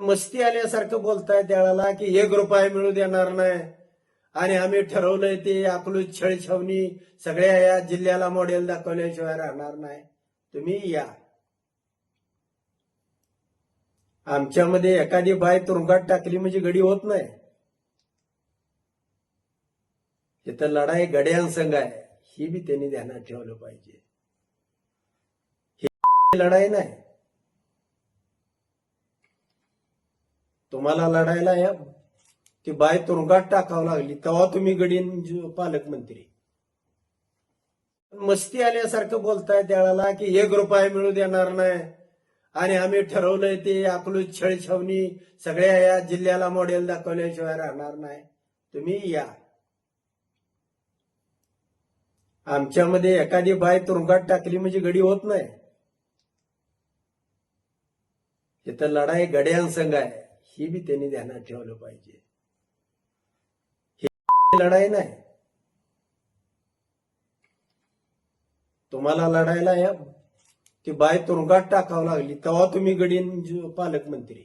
मस्ती आल्यासारखं बोलताय त्याला की एक रुपया मिळू देणार नाही. आणि आम्ही ठरवलंय ते आपली छळछावणी सगळ्या या जिल्ह्याला मॉडेल दाखवल्याशिवाय राहणार नाही. तुम्ही या. आमच्यामध्ये एखादी बाय तुरुंगात टाकली म्हणजे गडी होत नाही. इथं लढाई गड्यांसंग आहे. ही बी त्यांनी ध्यानात ठेवलं पाहिजे. ही लढाई नाही. तुम्हाला लढायला या. ती बाय तुरुंगात टाकावं लागली. तेव्हा तुम्ही गडीन पालकमंत्री मस्ती आल्यासारखं बोलताय त्यावेळेला की एक रुपया मिळू देणार नाही. आणि आम्ही ठरवलंय ते अकलूज छळछावणी सगळ्या या जिल्ह्याला मॉडेल दाखवल्याशिवाय राहणार नाही. तुम्ही या. आमच्यामध्ये एखादी बाय तुरुंगात टाकली म्हणजे गडी होत नाही. इथं लढाई गड्यांसंग आहे. हे बी त्यांनी ध्यानात ठेवलं पाहिजे. हे लढाई नाही. तुम्हाला लढायला या ती बाय तुरुंगात टाकावं लागली. तेव्हा तुम्ही गडीन पालकमंत्री